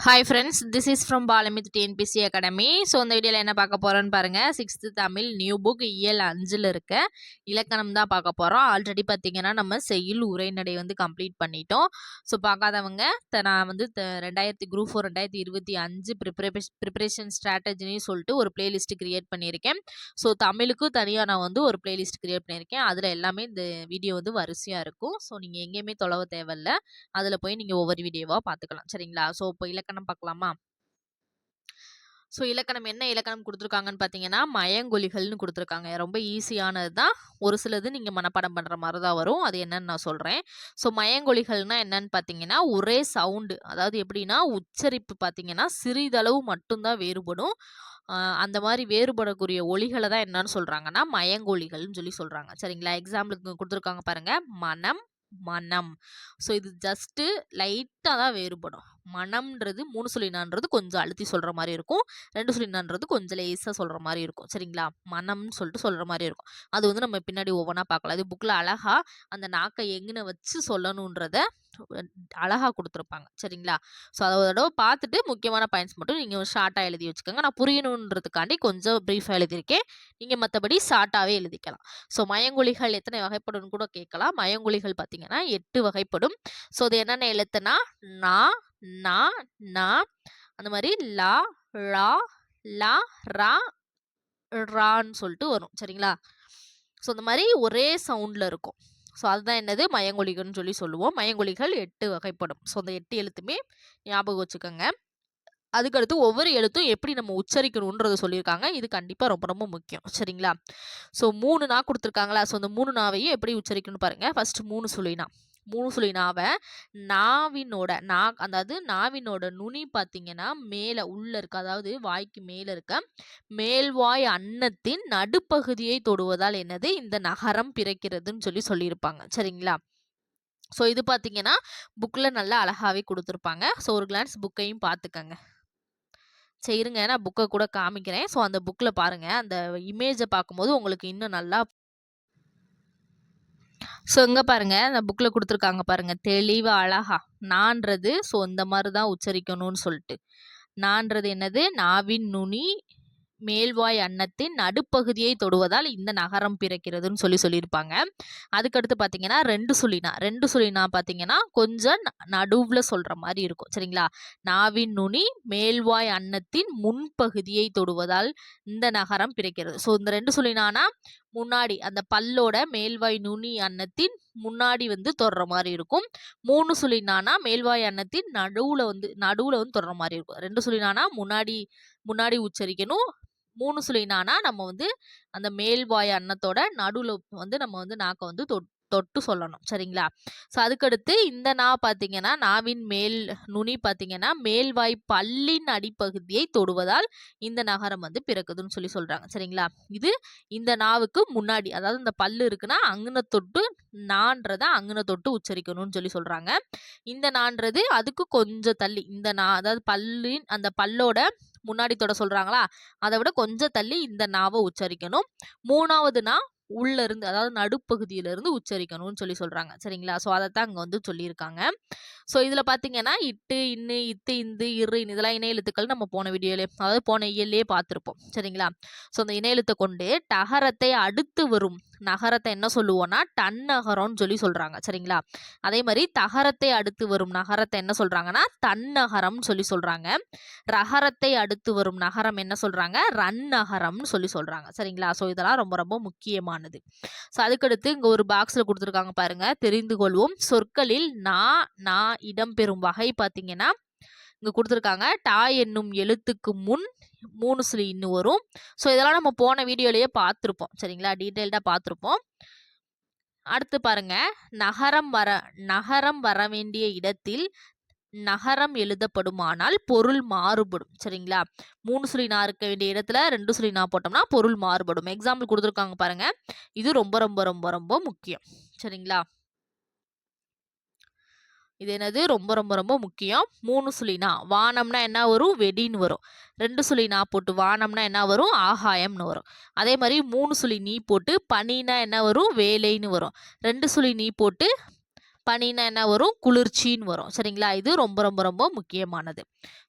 Hi friends this is from Balamith TNPSC academy so இந்த வீடியோவில் என்ன பார்க்க போகிறோன்னு பாருங்கள் சிக்ஸ்த்து தமிழ் நியூ புக் இயல் அஞ்சில் இருக்க. இலக்கணம் தான் பார்க்க போகிறோம் ஆல்ரெடி பார்த்தீங்கன்னா நம்ம செய்யுள் உரைநடை வந்து கம்ப்ளீட் பண்ணிட்டோம். ஸோ பார்க்காதவங்க த- நான் வந்து ரெண்டாயிரத்தி குரூப் ஃபோர் ரெண்டாயிரத்தி இருபத்தி அஞ்சு ப்ரிப்பரேஷன் ப்ரிப்பரேஷன் ஸ்ட்ராட்டஜின்னு சொல்லிட்டு ஒரு பிளேலிஸ்ட் கிரியேட் பண்ணியிருக்கேன். ஸோ தமிழுக்கும் தனியாக நான் வந்து ஒரு பிளேலிஸ்ட் கிரியேட் பண்ணியிருக்கேன். அதில் எல்லாமே இந்த வீடியோ வந்து வரிசையாக இருக்கும். ஸோ நீங்கள் எங்கேயுமே தொலைவ தேவையில்ல. அதில் போய் நீங்கள் ஒவ்வொரு வீடியோவாக பார்த்துக்கலாம். சரிங்களா? ஸோ இப்போ இலக்கணம் இலக்கணம் பார்க்கலாமா? ஸோ இலக்கணம் என்ன இலக்கணம் கொடுத்துருக்காங்கன்னு பார்த்தீங்கன்னா மயங்கொலிகள்னு கொடுத்துருக்காங்க. ரொம்ப ஈஸியானது தான். ஒரு சிலது நீங்கள் மனப்பாடம் பண்ணுற மாதிரி தான் வரும். அது என்னன்னு நான் சொல்கிறேன் ஸோ மயங்கொலிகள்னா என்னன்னு பார்த்தீங்கன்னா ஒரே சவுண்டு. அதாவது எப்படின்னா உச்சரிப்பு பார்த்தீங்கன்னா சிறிதளவு மட்டும்தான் வேறுபடும். அந்த மாதிரி வேறுபடக்கூடிய ஒலிகளை தான் என்னன்னு சொல்கிறாங்கன்னா மயங்கொலிகள்னு சொல்லி சொல்கிறாங்க சரிங்களா? எக்ஸாம்பிளுக்கு கொடுத்துருக்காங்க பாருங்கள் மனம் மனம். ஸோ இது ஜஸ்ட்டு லைட்டாக தான் வேறுபடும். மனம்ன்றது மூணு சொல்லினான்றது கொஞ்சம் அழுத்தி சொல்கிற மாதிரி இருக்கும். ரெண்டு சொல்லினான்றது கொஞ்சம் லேசாக சொல்கிற மாதிரி இருக்கும். சரிங்களா? மனம்னு சொல்லிட்டு சொல்கிற மாதிரி இருக்கும். அது வந்து நம்ம பின்னாடி ஒவ்வொன்றா பார்க்கலாம். இது புக்கில் அழகா அந்த நாக்கை எங்கன வச்சு சொல்லணுன்றத அழகாக கொடுத்துருப்பாங்க. சரிங்களா? ஸோ அதை தடவை பார்த்துட்டு முக்கியமான பாயிண்ட்ஸ் மட்டும் நீங்கள் ஷார்ட்டாக எழுதி வச்சுக்கோங்க. நான் புரியணுன்றதுக்காண்டி கொஞ்சம் ப்ரீஃபாக எழுதியிருக்கேன். நீங்கள் மற்றபடி ஷார்ட்டாகவே எழுதிக்கலாம். ஸோ மயங்குழிகள் எத்தனை வகைப்படும்னு கூட கேட்கலாம். மயங்குழிகள் பார்த்தீங்கன்னா எட்டு வகைப்படும். ஸோ அது என்னென்ன எழுத்துனா நான் நா நா அந்த மாதிரி லா ழா லா ரா ரான்னு சொல்லிட்டு வரும். சரிங்களா? ஸோ இந்த மாதிரி ஒரே சவுண்டில் இருக்கும். ஸோ அதுதான் என்னது? மயங்கொலிகள்னு சொல்லி சொல்லுவோம். மயங்கொலிகள் எட்டு வகைப்படும். ஸோ அந்த எட்டு எழுத்துமே ஞாபகம் வச்சுக்கோங்க. அதுக்கடுத்து ஒவ்வொரு எழுத்தும் எப்படி நம்ம உச்சரிக்கணுன்றத சொல்லியிருக்காங்க. இது கண்டிப்பாக ரொம்ப ரொம்ப முக்கியம். சரிங்களா? ஸோ மூணு நா கொடுத்துருக்காங்களா? ஸோ அந்த மூணு நாவையும் எப்படி உச்சரிக்கணும்னு பாருங்கள் ஃபஸ்ட்டு மூணு சுழினா. மூணு சுழி நாவை நாவினோட நா அதாவது நாவினோட நுனி பார்த்தீங்கன்னா மேலே உள்ள இருக்க அதாவது வாய்க்கு மேலே இருக்க மேல்வாய் அன்னத்தின் நடுப்பகுதியை தொடுவதால் என்னது? இந்த நகரம் பிறக்கிறதுன்னு சொல்லி சொல்லியிருப்பாங்க. சரிங்களா? ஸோ இது பார்த்தீங்கன்னா புக்கில் நல்லா அழகாகவே கொடுத்துருப்பாங்க. ஸோ ஒரு கிளான்ஸ் புக்கையும் பார்த்துக்கங்க சரி இருங்க நான் புக்கை கூட காமிக்கிறேன். ஸோ அந்த புக்கில் பாருங்கள் அந்த இமேஜை பார்க்கும்போது உங்களுக்கு இன்னும் நல்லா ஸோ இங்கே பாருங்கள் அந்த புக்கில் கொடுத்துருக்காங்க பாருங்கள் தெளிவாக அழகா. நான்றது ஸோ இந்த மாதிரி தான் உச்சரிக்கணும்னு சொல்லிட்டு. நான்றது என்னது? நாவின் நுனி மேல்வாய் அன்னத்தின் நடுப்பகுதியை தொடுவதால் இந்த நகரம் பிறக்கிறதுன்னு சொல்லி சொல்லியிருப்பாங்க. அதுக்கடுத்து பார்த்தீங்கன்னா ரெண்டு சுழினா. ரெண்டு சுழினா பார்த்தீங்கன்னா கொஞ்சம் நடுவில் சொல்கிற மாதிரி இருக்கும். சரிங்களா? நாவின் நுனி மேல்வாய் அன்னத்தின் முன்பகுதியை தொடுவதால் இந்த நகரம் பிறக்கிறது. ஸோ இந்த ரெண்டு சுழினானா முன்னாடி அந்த பல்லோட மேல்வாய் நுனி அன்னத்தின் முன்னாடி வந்து தொடுற மாதிரி இருக்கும். மூணு சுழினானா மேல்வாய் அன்னத்தின் நடுவில் வந்து நடுவில் வந்து தொடுற மாதிரி இருக்கும். ரெண்டு சுழினானா முன்னாடி முன்னாடி உச்சரிக்கணும் மூணு சுழினானா நம்ம வந்து அந்த மேல்வாய் அன்னத்தோட நடுவில் வந்து நம்ம வந்து நாக்கை வந்து தொட் தொட்டு சொல்லணும். சரிங்களா? ஸோ அதுக்கடுத்து இந்த நா பார்த்தீங்கன்னா நாவின் மேல் நுனி பார்த்தீங்கன்னா மேல்வாய் பல்லின் அடிப்பகுதியை தொடுவதால் இந்த நகரம் வந்து பிறக்குதுன்னு சொல்லி சொல்கிறாங்க சரிங்களா? இது இந்த நாவுக்கு முன்னாடி அதாவது இந்த பல்லு இருக்குன்னா அங்கன தொட்டு நான்றத அங்கன தொட்டு உச்சரிக்கணும்னு சொல்லி சொல்கிறாங்க இந்த நான்றது அதுக்கு கொஞ்சம் தள்ளி இந்த நா அதாவது பல்லின் அந்த பல்லோட முன்னாடி தொட சொல்றாங்களா? அதை விட கொஞ்சம் தள்ளி இந்த நாவை உச்சரிக்கணும். மூணாவது நா உள்ள இருந்து அதாவது நடுப்பகுதியில இருந்து உச்சரிக்கணும்னு சொல்லி சொல்றாங்க. சரிங்களா? ஸோ அதைத்தான் அங்க வந்து சொல்லியிருக்காங்க. ஸோ இதுல பாத்தீங்கன்னா இட்டு இன்னு இத்து இந்து இரு இதெல்லாம் இணைய எழுத்துக்கள் நம்ம போன வீடியோலே அதாவது போன இயல்லே பார்த்துருப்போம் சரிங்களா? ஸோ அந்த இணையெழுத்தை கொண்டு டகரத்தை அடுத்து வரும் நகரத்தை என்ன சொல்லுவோம்னா டன்னகரம்னு சொல்லி சொல்றாங்க. சரிங்களா? அதே மாதிரி தகரத்தை அடுத்து வரும் நகரத்தை என்ன சொல்றாங்கன்னா தன்னகரம்னு சொல்லி சொல்றாங்க. ரகரத்தை அடுத்து வரும் நகரம் என்ன சொல்றாங்க? ரன்னகரம்னு சொல்லி சொல்றாங்க. சரிங்களா? ஸோ இதெல்லாம் ரொம்ப ரொம்ப முக்கியமானது. ஸோ அதுக்கடுத்து இங்க ஒரு பாக்ஸ்ல கொடுத்துருக்காங்க பாருங்க. தெரிந்து கொள்வோம். சொற்களில் நா நா இடம்பெறும் வகை பார்த்தீங்கன்னா இங்கே கொடுத்துருக்காங்க. டா என்னும் எழுத்துக்கு முன் மூணு சிலி இன்னும் வரும். ஸோ இதெல்லாம் நம்ம போன வீடியோலேயே பார்த்துருப்போம் சரிங்களா? டீட்டெயில்டாக பார்த்துருப்போம் அடுத்து பாருங்க. நகரம் வர நகரம் வர வேண்டிய இடத்தில் நகரம் எழுதப்படுமானால் பொருள் மாறுபடும். சரிங்களா? மூணு சுழி நா இருக்க வேண்டிய இடத்துல ரெண்டு சுழி நா போட்டோம்னா பொருள் மாறுபடும். எக்ஸாம்பிள் கொடுத்துருக்காங்க பாருங்க. இது ரொம்ப ரொம்ப ரொம்ப ரொம்ப முக்கியம். சரிங்களா? இது என்னது? ரொம்ப ரொம்ப ரொம்ப முக்கியம். மூணு சுழினா வானம்னா என்ன வரும்? வெடின்னு வரும். ரெண்டு சுழி நா போட்டு வானம்னா என்ன வரும்? ஆகாயம்னு வரும். அதே மாதிரி மூணு சுழி நீ போட்டு பனினா என்ன வரும்? வேலைன்னு வரும். ரெண்டு சுழி நீ போட்டு பனினா என்ன வரும்? குளிர்ச்சின்னு வரும். சரிங்களா? இது ரொம்ப ரொம்ப ரொம்ப முக்கியமானது.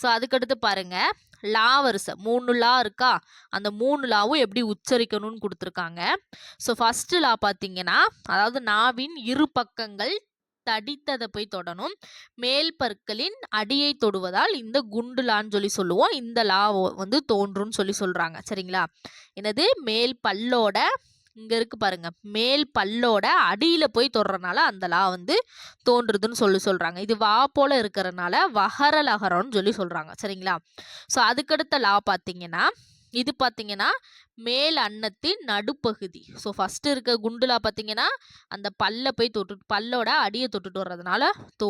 ஸோ அதுக்கடுத்து பாருங்கள் லா வரிசை. மூணு லா இருக்கா? அந்த மூணு லாவும் எப்படி உச்சரிக்கணும்னு கொடுத்துருக்காங்க. ஸோ ஃபஸ்ட்டு லா பார்த்தீங்கன்னா அதாவது நாவின் இரு பக்கங்கள் தடித்ததை போய் தொடணும். மேல் பற்களின் அடியை தொடுவதால் இந்த குண்டுலான்னு சொல்லி சொல்லுவோம். இந்த லா வந்து தோன்றும்னு சொல்லி சொல்றாங்க. சரிங்களா? என்னது? மேல் பல்லோட இங்க இருக்கு பாருங்க. மேல் பல்லோட அடியில போய் தொடுறனால அந்த லா வந்து தோன்றுதுன்னு சொல்லி சொல்றாங்க. இது வா போல இருக்கிறனால வகர லகரம்னு சொல்லி சொல்றாங்க. சரிங்களா? ஸோ அதுக்கடுத்த லா பார்த்தீங்கன்னா இது பார்த்தீங்கன்னா மேல் அன்னத்தின் நடுப்பகுதி. ஸோ ஃபஸ்ட்டு இருக்க குண்டுலா பார்த்தீங்கன்னா அந்த பல்ல போய் தொட்டு பல்லோட அடியை தொட்டுட்டு வர்றதுனால தோ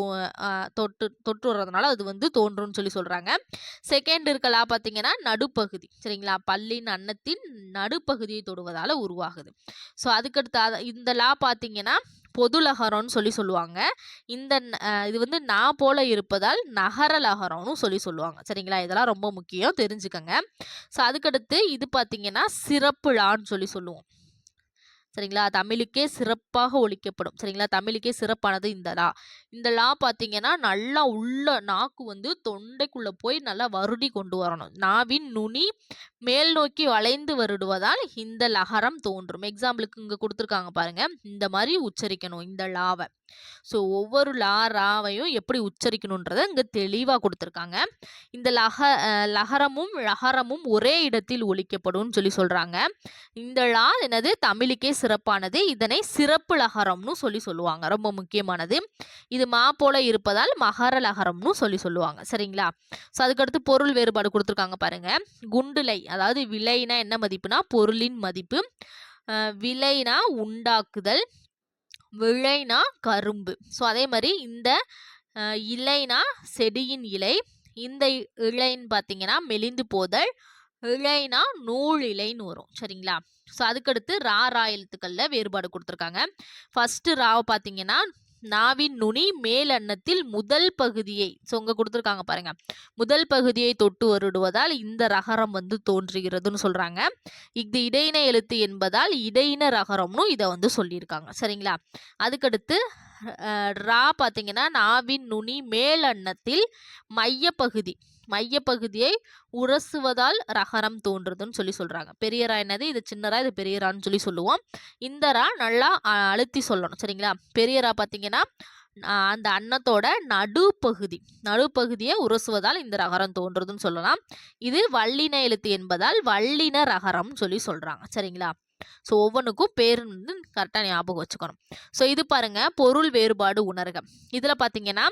தொட்டு தொட்டு வர்றதுனால அது வந்து தோன்றும்னு சொல்லி சொல்கிறாங்க செகண்ட் இருக்க லா பார்த்தீங்கன்னா நடுப்பகுதி. சரிங்களா? பல்லின் அன்னத்தின் நடுப்பகுதியை தொடுவதால் உருவாகுது. ஸோ அதுக்கடுத்து இந்த லா பார்த்தீங்கன்னா பொதுலகரம்னு சொல்லி சொல்லுவாங்க. இந்த இது வந்து நான் போல இருப்பதால் நகர லகரம்னு சொல்லி சொல்லுவாங்க. சரிங்களா? இதெல்லாம் ரொம்ப முக்கியம் தெரிஞ்சுக்கங்க. ஸோ அதுக்கடுத்து இது பார்த்தீங்கன்னா சிறப்பு லான்னு சொல்லி சொல்லுவோம். சரிங்களா? தமிழுக்கே சிறப்பாக ஒழிக்கப்படும் சரிங்களா? தமிழுக்கே சிறப்பானது இந்த லா. இந்த லா பார்த்தீங்கன்னா நல்லா உள்ள நாக்கு வந்து தொண்டைக்குள்ளே போய் நல்லா வருடி கொண்டு வரணும். நாவின் நுனி மேல் நோக்கி வளைந்து வருடுவதால் இந்த லகரம் தோன்றும். எக்ஸாம்பிளுக்கு இங்கே கொடுத்துருக்காங்க பாருங்க. இந்த மாதிரி உச்சரிக்கணும் இந்த லாவை. ஸோ ஒவ்வொரு லா ராவையும் எப்படி உச்சரிக்கணுன்றதை இங்கே தெளிவாக கொடுத்துருக்காங்க. இந்த லக லஹரமும் லகரமும் லகரமும் ஒரே இடத்தில் ஒழிக்கப்படும்னு சொல்லி சொல்கிறாங்க இந்த லா என்னது? தமிழுக்கே சிறப்பானது. இதனை சிறப்பு லகரம்னு சொல்லி சொல்லுவாங்க. ரொம்ப முக்கியமானது. இது மா போல இருப்பதால் மகர லகரம்னு சொல்லி சொல்லுவாங்க. சரிங்களா? ஸோ அதுக்கடுத்து பொருள் வேறுபாடு கொடுத்துருக்காங்க பாருங்கள் குண்டுலை அதாவது விலைனா என்ன மதிப்புனா? பொருளின் மதிப்பு. விலைனா உண்டாக்குதல். விளைனா கரும்பு. ஸோ அதே மாதிரி இந்த இலைனா செடியின் இலை. இந்த இ- இலைன்னு பார்த்தீங்கன்னா மெலிந்து போதல். இலைனா நூல் இலைன்னு வரும். சரிங்களா? ஸோ அதுக்கடுத்து ரா ரா எழுத்துக்களில் வேறுபாடு கொடுத்துருக்காங்க. ஃபஸ்ட்டு ராவை பார்த்தீங்கன்னா நாவின் நுனி மேல் அன்னத்தில் முதல் பகுதியை ஸோ கொடுத்துருக்காங்க பாருங்க. முதல் பகுதியை தொட்டு வருடுவதால் இந்த ரகரம் வந்து தோன்றுகிறதுன்னு சொல்கிறாங்க இது இடையின எழுத்து என்பதால் இடையின ரகரம்னு இதை வந்து சொல்லியிருக்காங்க. சரிங்களா? அதுக்கடுத்து ரா பார்த்தீங்கன்னா நாவின் நுனி மேல் அன்னத்தில் மையப்பகுதி மையப்பகுதியை உரசுவதால் ரகரம் தோன்றுதுன்னு சொல்லி சொல்கிறாங்க பெரிய ரா என்னது? இது சின்னரா இது பெரிய ரான்னு சொல்லி சொல்லுவோம். இந்த ரா நல்லா அழுத்தி சொல்லணும். சரிங்களா? பெரிய ரா பார்த்தீங்கன்னா அந்த அன்னத்தோட நடுப்பகுதி நடுப்பகுதியை உரசுவதால் இந்த ரகரம் தோன்றுதுன்னு சொல்லலாம். இது வல்லின எழுத்து என்பதால் வல்லின ரகரம்னு சொல்லி சொல்கிறாங்க சரிங்களா? ஸோ ஒவ்வொன்றுக்கும் பேர் வந்து கரெக்டாக ஞாபகம் வச்சுக்கணும். ஸோ இது பாருங்க பொருள் வேறுபாடு உணர்க. இதில் பார்த்தீங்கன்னா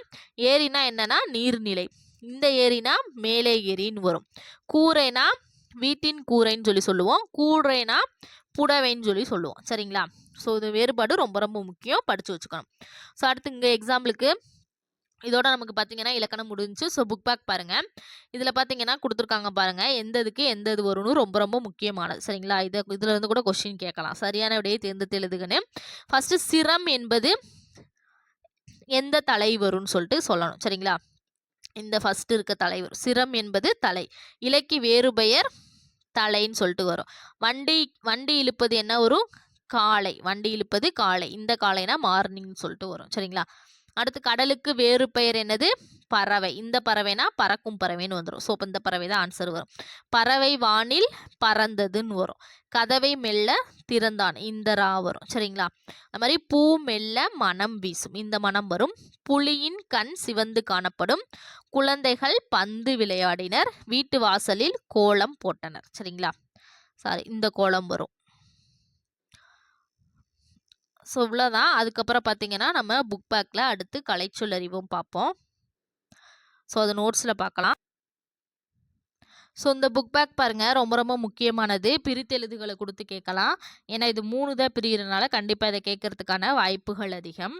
ஏரினா என்னன்னா நீர்நிலை. இந்த ஏரினா மேலே ஏரின்னு வரும். கூரைனா வீட்டின் கூரைன்னு சொல்லி சொல்லுவோம். கூரைனா புடவைன்னு சொல்லி சொல்லுவோம். சரிங்களா? ஸோ இது வேறுபாடு ரொம்ப ரொம்ப முக்கியம். படித்து வச்சுக்கணும். ஸோ அடுத்து இங்கே எக்ஸாம்பிளுக்கு இதோட நமக்கு பார்த்தீங்கன்னா இலக்கணம் முடிஞ்சுச்சு. ஸோ புக் பேக் பாருங்கள் இதில் பார்த்தீங்கன்னா கொடுத்துருக்காங்க பாருங்கள் எந்த இதுக்கு எந்த இது வரும்னு ரொம்ப ரொம்ப முக்கியமானது. சரிங்களா? இதை இதில் இருந்து கூட கொஸ்டின் கேட்கலாம். சரியான விடையை தேர்ந்தெடுத்து எழுதுகன்னு ஃபஸ்ட்டு சிரம் என்பது எந்த தலை வரும்னு சொல்லிட்டு சொல்லணும். சரிங்களா? இந்த ஃபர்ஸ்ட் இருக்க தலைவர். சிரம் என்பது தலை. இலைக்கு வேறு பெயர் தலைன்னு சொல்லிட்டு வரும். வண்டி வண்டி இழுப்பது என்ன வரும்? காளை வண்டி இழுப்பது காளை இந்த காளைனா மார்னிங்னு சொல்லிட்டு வரும். சரிங்களா? அடுத்து கடலுக்கு வேறு பெயர் என்னது? பறவை. இந்த பறவைனா பறக்கும் பறவைன்னு வந்துடும் ஸோ இந்த பறவை தான் ஆன்சர் வரும். பறவை வானில் பறந்ததுன்னு வரும். கதவை மெல்ல திறந்தான். இந்த ரா வரும். சரிங்களா? அது மாதிரி பூ மெல்ல மனம் வீசும். இந்த மனம் வரும். புலியின் கண் சிவந்து காணப்படும். குழந்தைகள் பந்து விளையாடினர். வீட்டு வாசலில் கோலம் போட்டனர். சரிங்களா? சாரி இந்த கோலம் வரும். ஸோ இவ்வளோதான் அதுக்கப்புறம் பார்த்தீங்கன்னா நம்ம புக் பேக்கில் அடுத்து கலைச்சொல் அறிவும் பார்ப்போம். ஸோ அது நோட்ஸில் பார்க்கலாம் ஸோ இந்த புக் பேக் பாருங்கள் ரொம்ப ரொம்ப முக்கியமானது. பிரித்தெழுதுகளை கொடுத்து கேட்கலாம். ஏன்னா இது மூணு தான் பிரிகிறதுனால கண்டிப்பாக இதை கேட்கறதுக்கான வாய்ப்புகள் அதிகம்.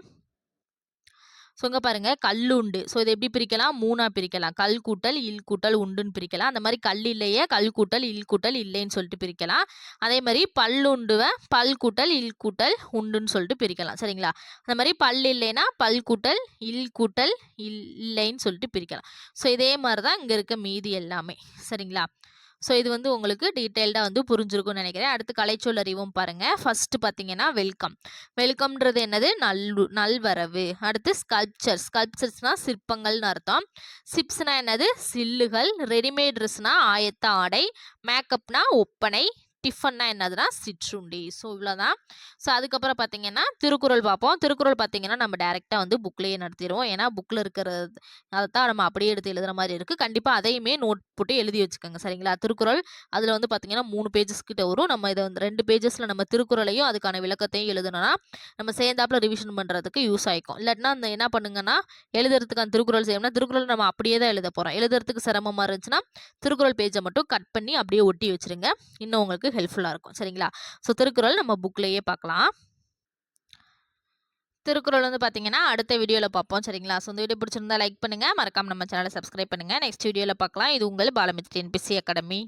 ஸோ இங்கே பாருங்க கல்லுண்டு ஸோ இதை எப்படி பிரிக்கலாம்? மூணாக பிரிக்கலாம். கல் கூட்டல் இல் கூட்டல் உண்டுன்னு பிரிக்கலாம். அந்த மாதிரி கல் இல்லையே கல் கூட்டல் இல் கூட்டல் இல்லைன்னு சொல்லிட்டு பிரிக்கலாம். அதே மாதிரி பல்லுண்டுவை பல் கூட்டல் இல் கூட்டல் உண்டுன்னு சொல்லிட்டு பிரிக்கலாம். சரிங்களா? அந்த மாதிரி பல் இல்லைன்னா பல் கூட்டல் இல் கூட்டல் இல் இல்லைன்னு சொல்லிட்டு பிரிக்கலாம். ஸோ இதே மாதிரி தான் இங்கே இருக்க மீதி எல்லாமே. சரிங்களா? ஸோ இது வந்து உங்களுக்கு டீட்டெயில்டாக வந்து புரிஞ்சிருக்கும்னு நினைக்கிறேன். அடுத்து கலைச்சொல் அறிவும் பாருங்கள் ஃபஸ்ட்டு பார்த்தீங்கன்னா வெல்கம் வெல்கம்ன்றது என்னது? நல் நல்வரவு. அடுத்து ஸ்கல்ப்சர் ஸ்கல்ப்சர்ஸ்னால் சிற்பங்கள்னு அர்த்தம். சிப்ஸ்னால் என்னது? சில்லுகள். ரெடிமேட் ட்ரெஸ்னால் ஆயத்த ஆடை. மேக்கப்னா ஒப்பனை. டிஃபன்னா என்னதுன்னா சிற்றுண்டி. ஸோ இவ்வளோதான். ஸோ அதுக்கப்புறம் பார்த்தீங்கன்னா திருக்குறள் பார்ப்போம். திருக்குறள் பார்த்தீங்கன்னா நம்ம டேரெக்டாக வந்து புக்லேயே நடத்திடுவோம் ஏன்னா புக்கில் இருக்கிறது அதை தான் நம்ம அப்படியே எடுத்து எழுதுகிற மாதிரி இருக்குது கண்டிப்பாக அதையுமே நோட் போட்டு எழுதி வச்சுக்கோங்க. சரிங்களா? திருக்குறள் அதில் வந்து பார்த்தீங்கன்னா மூணு பேஜஸ் கிட்ட வரும். நம்ம இதை வந்து ரெண்டு பேஜஸில் நம்ம திருக்குறளையும் அதுக்கான விளக்கத்தையும் எழுதணும்னா நம்ம சேர்ந்தாப்பில் ரிவிஷன் பண்ணுறதுக்கு யூஸ் ஆகிக்கும் இல்லாட்டினா அந்த என்ன பண்ணுங்கன்னா எழுதுறதுக்கு அந்த திருக்குறள் செய்யணும்னா திருக்குறள் நம்ம அப்படியே தான் எழுத போகிறோம் எழுதுறதுக்கு சிரமமாக இருந்துச்சுன்னா திருக்குறள் பேஜை மட்டும் கட் பண்ணி அப்படியே ஒட்டி வச்சுருங்க. இன்னும் உங்களுக்கு ஹெல்ப்ஃபுல்லாக இருக்கும். சரிங்களா? ஸோ திருக்குறள் நம்ம புக்லேயே பார்க்கலாம். திருக்குறள் வந்து பார்த்தீங்கன்னா அடுத்த வீடியோவில் பார்ப்போம். சரிங்களா? ஸோ இந்த வீடியோ பிடிச்சிருந்தா லைக் பண்ணுங்கள் மறக்காமல் நம்ம சேனலை சப்ஸ்கிரைப் பண்ணுங்கள் நெக்ஸ்ட் வீடியோவில் பார்க்கலாம். இது உங்கள் பாலமித்ரி என்பிசி அகாடமி